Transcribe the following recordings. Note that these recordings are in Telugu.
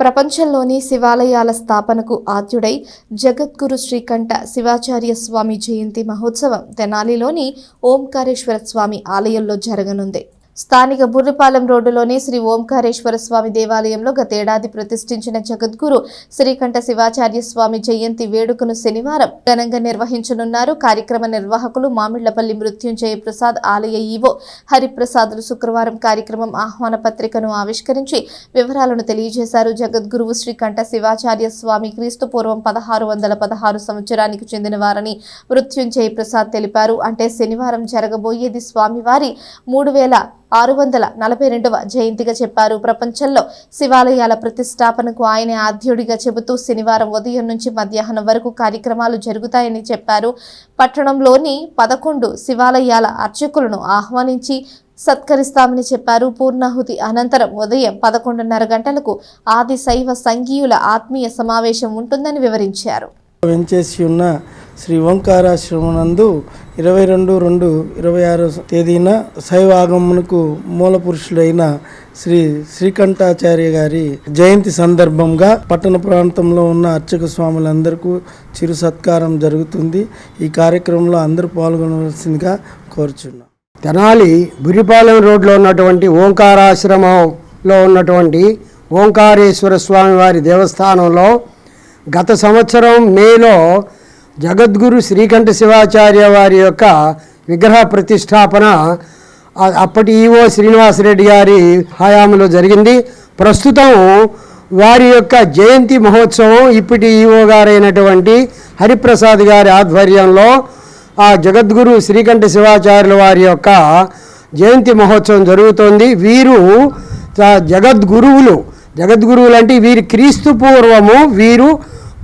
ప్రపంచంలోని శివాలయాల స్థాపనకు ఆద్యుడై జగద్గురు శ్రీకంఠ శివాచార్య స్వామి జయంతి మహోత్సవం తెనాలిలోని ఓంకారేశ్వర స్వామి ఆలయంలో జరగనుంది. స్థానిక బుర్రిపాలెం రోడ్డులోని శ్రీ ఓంకారేశ్వర స్వామి దేవాలయంలో గతేడాది ప్రతిష్ఠించిన జగద్గురు శ్రీకంఠ శివాచార్య స్వామి జయంతి వేడుకను శనివారం ఘనంగా నిర్వహించనున్నారు. కార్యక్రమ నిర్వాహకులు మామిళ్ళపల్లి మృత్యుంజయ ప్రసాద్ ఆలయ ఈవో హరిప్రసాదులు శుక్రవారం కార్యక్రమం ఆహ్వాన పత్రికను ఆవిష్కరించి వివరాలను తెలియజేశారు. జగద్గురువు శ్రీకంఠ శివాచార్య స్వామి క్రీస్తు పూర్వం పదహారు వందల పదహారు సంవత్సరానికి చెందిన వారని మృత్యుంజయ ప్రసాద్ తెలిపారు. అంటే శనివారం జరగబోయేది స్వామివారి మూడు వేల ఆరు వందల నలభై రెండవ జయంతిగా చెప్పారు. ప్రపంచంలో శివాలయాల ప్రతిష్టాపనకు ఆయన ఆద్యుడిగా చెబుతూ శనివారం ఉదయం నుంచి మధ్యాహ్నం వరకు కార్యక్రమాలు జరుగుతాయని చెప్పారు. పట్టణంలోని పదకొండు శివాలయాల అర్చకులను ఆహ్వానించి సత్కరిస్తామని చెప్పారు. పూర్ణాహుతి అనంతరం ఉదయం పదకొండున్నర గంటలకు ఆది శైవ సంఘీయుల ఆత్మీయ సమావేశం ఉంటుందని వివరించారు. ఉన్న శ్రీ ఓంకారాశ్రమనందు ఇరవై రెండు రెండు ఇరవై ఆరో తేదీన శైవ ఆగమనకు మూల పురుషుడైన శ్రీ శ్రీకంఠాచార్య గారి జయంతి సందర్భంగా పట్టణ ప్రాంతంలో ఉన్న అర్చక స్వాములందరికీ చిరు సత్కారం జరుగుతుంది. ఈ కార్యక్రమంలో అందరూ పాల్గొనవలసిందిగా కోరుచున్నాం. తెనాలి బురిపాలెం రోడ్లో ఉన్నటువంటి ఓంకారాశ్రమంలో ఉన్నటువంటి ఓంకారేశ్వర స్వామి వారి దేవస్థానంలో గత సంవత్సరం మేలో జగద్గురు శ్రీకంఠ శివాచార్య వారి యొక్క విగ్రహ ప్రతిష్టాపన అప్పటి ఈవో శ్రీనివాసరెడ్డి గారి హయాంలో జరిగింది. ప్రస్తుతం వారి యొక్క జయంతి మహోత్సవం ఇప్పటి ఈవో గారైనటువంటి హరిప్రసాద్ గారి ఆధ్వర్యంలో ఆ జగద్గురు శ్రీకంఠ శివాచార్యుల వారి యొక్క జయంతి మహోత్సవం జరుగుతోంది. వీరు జగద్గురువులు జగద్గురువులు అంటే వీరి క్రీస్తు పూర్వము వీరు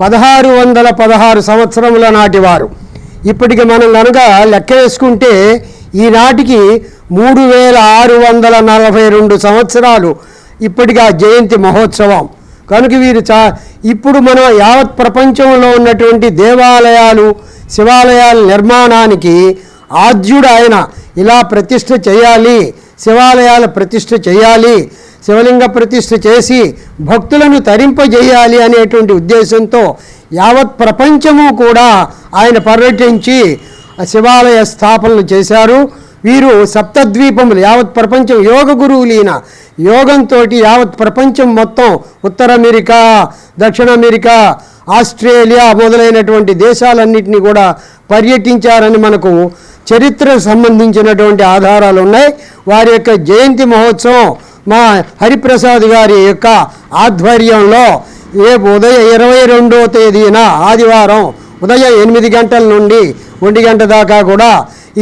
పదహారు వందల పదహారు సంవత్సరముల నాటి వారు. ఇప్పటికి మనం కనుక లెక్క వేసుకుంటే ఈనాటికి మూడు వేల ఆరు వందల నలభై రెండు సంవత్సరాలు ఇప్పటికి ఆ జయంతి మహోత్సవం. కనుక వీరు చా ఇప్పుడు మనం యావత్ ప్రపంచంలో ఉన్నటువంటి దేవాలయాలు శివాలయాల నిర్మాణానికి ఆద్యుడు ఆయన. ఇలా ప్రతిష్ట చేయాలి. శివాలయాల ప్రతిష్ఠ చేయాలి శివలింగ ప్రతిష్ఠ చేసి భక్తులను తరింపజేయాలి అనేటువంటి ఉద్దేశంతో యావత్ ప్రపంచము కూడా ఆయన పర్యటించి శివాలయ స్థాపనలు చేశారు. వీరు సప్తద్వీపములు యావత్ ప్రపంచం యోగ గురువులీన యోగంతో యావత్ ప్రపంచం మొత్తం ఉత్తర అమెరికా దక్షిణ అమెరికా ఆస్ట్రేలియా మొదలైనటువంటి దేశాలన్నింటినీ కూడా పర్యటించారని మనకు చరిత్రకు సంబంధించినటువంటి ఆధారాలు ఉన్నాయి. వారి యొక్క జయంతి మహోత్సవం మా హరిప్రసాద్ గారి యొక్క ఆధ్వర్యంలో రేపు ఉదయం ఇరవై రెండవ తేదీన ఆదివారం ఉదయం ఎనిమిది గంటల నుండి ఒంటి గంట దాకా కూడా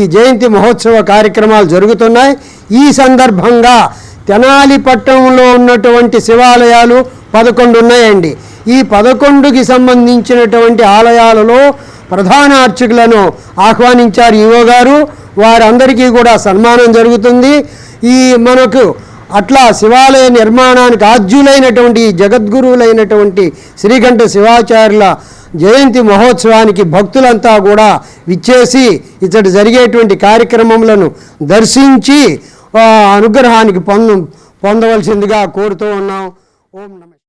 ఈ జయంతి మహోత్సవ కార్యక్రమాలు జరుగుతున్నాయి. ఈ సందర్భంగా తెనాలి పట్టణంలో ఉన్నటువంటి శివాలయాలు పదకొండు ఉన్నాయండి. ఈ పదకొండుకి సంబంధించినటువంటి ఆలయాలలో ప్రధాన అర్చకులను ఆహ్వానించారు ఈవో గారు. వారందరికీ కూడా సన్మానం జరుగుతుంది. ఈ మనకు అట్లా శివాలయ నిర్మాణానికి ఆద్యులైనటువంటి ఈ జగద్గురువులైనటువంటి శ్రీకంఠ శివాచార్యుల జయంతి మహోత్సవానికి భక్తులంతా కూడా విచ్చేసి ఇతడు జరిగేటువంటి కార్యక్రమములను దర్శించి అనుగ్రహానికి పొంద పొందవలసిందిగా కోరుతూ ఉన్నాం. ఓం నమ.